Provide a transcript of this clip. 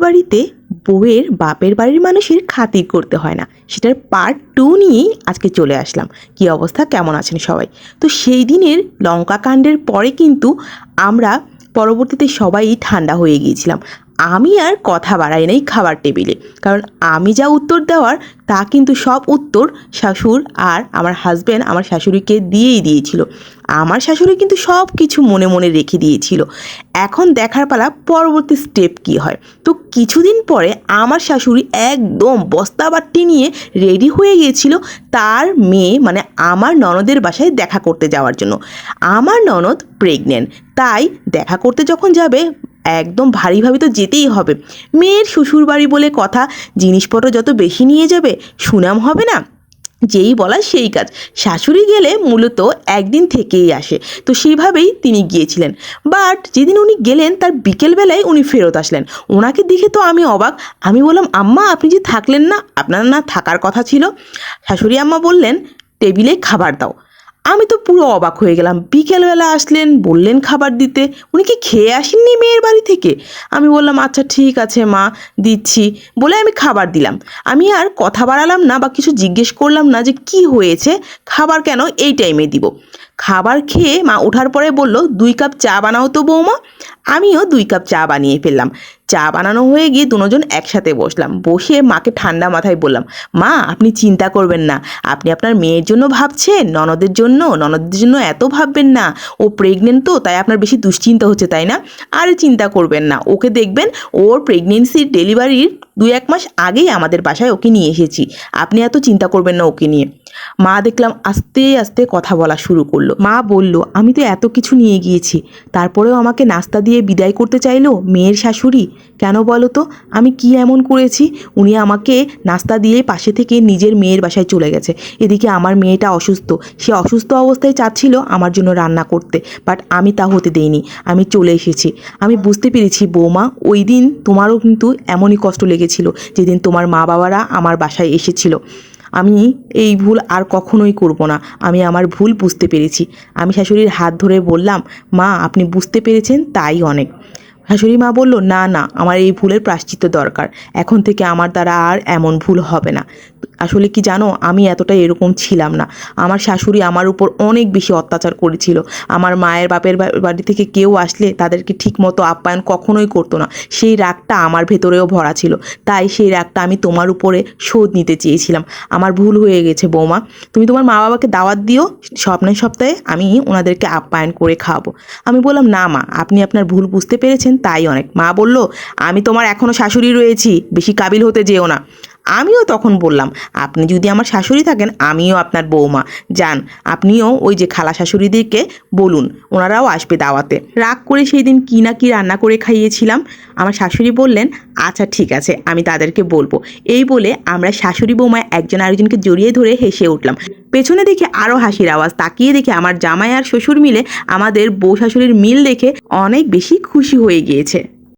শ্বশুরবাড়িতে বউয়ের বাপের বাড়ির মানুষের খাতির করতে হয় না। সেটার পার্ট টু নিয়েই আজকে চলে আসলাম। কি অবস্থা? কেমন আছেন সবাই? তো সেই দিনের লঙ্কাকাণ্ডের পরে কিন্তু আমরা পরবর্তীতে সবাই ঠান্ডা হয়ে গিয়েছিলাম। আমি আর কথা বাড়াই নাই খাবার টেবিলে। কারণ আমি যা উত্তর দেওয়ার, তা কিন্তু সব উত্তর শাশুর আর আমার হাজব্যান্ড আমার শাশুড়িকে দিয়েই দিয়েছিল। আমার শাশুড়ি কিন্তু সব কিছু মনে মনে রেখে দিয়েছিল। এখন দেখার পালা পরবর্তী স্টেপ কি হয়? তো কিছুদিন পরে আমার শাশুড়ি একদম বস্তা বাট্টি নিয়ে রেডি হয়ে গিয়েছিল তার মেয়ে মানে আমার ননদের বাসায় দেখা করতে যাওয়ার জন্য। আমার ননদ প্রেগনেন্ট তাই দেখা করতে যখন যাবে একদম ভারীভাবে তো যেতেই হবে। মেয়ের শ্বশুর বাড়ি বলে কথা, জিনিসপত্র যত বেশি নিয়ে যাবে, সুনাম হবে না। যেই বলা সেই কাজ। শাশুড়ি গেলে মূলত একদিন থেকেই আসে। তো সেইভাবেই তিনি গিয়েছিলেন। বাট যেদিন উনি গেলেন, তার বিকেলবেলায় উনি ফেরত আসলেন। ওনাকে দেখে তো আমি অবাক। আমি বললাম, আম্মা, আপনি যে থাকলেন না, আপনার না থাকার কথা ছিল? শাশুড়ি আম্মা বললেন, টেবিলে খাবার দাও। আমি তো পুরো অবাক হয়ে গেলাম। বিকেলবেলা আসলেন, বললেন খাবার দিতে। উনি কি খেয়ে আসেননি মেয়ের বাড়ি থেকে? আমি বললাম আচ্ছা ঠিক আছে মা, দিচ্ছি। বলে আমি খাবার দিলাম। আমি আর কথা বাড়ালাম না বা কিছু জিজ্ঞেস করলাম না যে কি হয়েছে, খাবার কেন এই টাইমে দিব। খাবার খেয়ে মা ওঠার পরে বলল, দুই কাপ চা বানাও তো বৌমা। আমিও দুই কাপ চা বানিয়ে ফেললাম। চা বানানো হয়ে গিয়ে দুজন একসাথে বসলাম। বসে মাকে ঠান্ডা মাথায় বললাম, মা, আপনি চিন্তা করবেন না। আপনি আপনার মেয়ের জন্য ভাবছেন, ননদের জন্য। ননদের জন্য এত ভাববেন না। ও প্রেগনেন্ট তো, তাই আপনার বেশি দুশ্চিন্তা হচ্ছে, তাই না? আর চিন্তা করবেন না। ওকে দেখবেন, ওর প্রেগনেন্সির ডেলিভারির দু এক মাস আগেই আমাদের বাসায় ওকে নিয়ে এসেছি। আপনি এত চিন্তা করবেন না ওকে নিয়ে। মা দেখলাম আস্তে আস্তে কথা বলা শুরু করল। মা বলল, আমি তো এত কিছু নিয়ে গিয়েছি। তারপরেও আমাকে নাস্তা দিয়ে বিদায় করতে চাইলো মেয়ের শাশুড়ি? কেন বলো তো? আমি কি এমন করেছি? উনি আমাকে নাস্তা দিয়ে পাশে থেকে নিজের মেয়ের বাসায় চলে গেছে। এদিকে আমার মেয়েটা অসুস্থ। সে অসুস্থ অবস্থায় চাচ্ছিল আমার জন্য রান্না করতে বাট আমি তা হতে দেইনি। আমি চলে এসেছি। আমি বুঝতে পেরেছি, বৌমা, ওই দিন তোমারও কিন্তু এমনই কষ্ট লেগেছিল যেদিন তোমার মা বাবারা আমার বাসায় এসেছিল। আমি এই ভুল আর কখনোই করব না। আমি আমার ভুল বুঝতে পেরেছি। আমি শাশুড়ির হাত ধরে বললাম, মা, আপনি বুঝতে পেরেছেন তাই অনেক। শাশুড়ি মা বলল, না না, আমার এই ভুলের প্রাশ্চিত্য দরকার। এখন থেকে আমার দ্বারা আর এমন ভুল হবে না। আসলে কি জানো, আমি এতটা এরকম ছিলাম না। আমার শাশুড়ি আমার উপর অনেক বেশি অত্যাচার করেছিল। আমার মায়ের বাপের বাড়ি থেকে কেউ আসলে তাদেরকে ঠিক মতো আপ্যায়ন কখনোই করতো না। সেই রাগটা আমার ভেতরেও ভরা ছিল। তাই সেই রাগটা আমি তোমার উপরে শোধ নিতে চেয়েছিলাম। আমার ভুল হয়ে গেছে, বৌমা। তুমি তোমার মা বাবাকে দাওয়াত দিও, স্বপ্নের সপ্তাহে আমি ওনাদেরকে আপ্যায়ন করে খাওয়াবো। আমি বললাম, না, মা, আপনি আপনার ভুল বুঝতে পেরেছেন তাই অনেক। মা বলল আমি তোমার এখনও শাশুড়ি রয়েছি বেশি কাবিল হতে যেও না। আমিও তখন বললাম, আপনি যদি আমার শাশুড়ি থাকেন, আমিও আপনার বৌমা। যান, আপনিও ওই যে খালা শাশুড়িদেরকে বলুন, ওনারাও আসবে দাওয়াতে। রাগ করে সেই দিন কী না কী রান্না করে খাইয়েছিলাম। আমার শাশুড়ি বললেন আচ্ছা ঠিক আছে, আমি তাদেরকে বলব। এই বলে আমরা শাশুড়ি বৌমা একজন আরেকজনকে জড়িয়ে ধরে হেসে উঠলাম। পেছনে দেখে আরও হাসির আওয়াজ, তাকিয়ে দেখে আমার জামাই আর শ্বশুর মিলে আমাদের বউ শাশুড়ির মিল দেখে অনেক বেশি খুশি হয়ে গিয়েছে।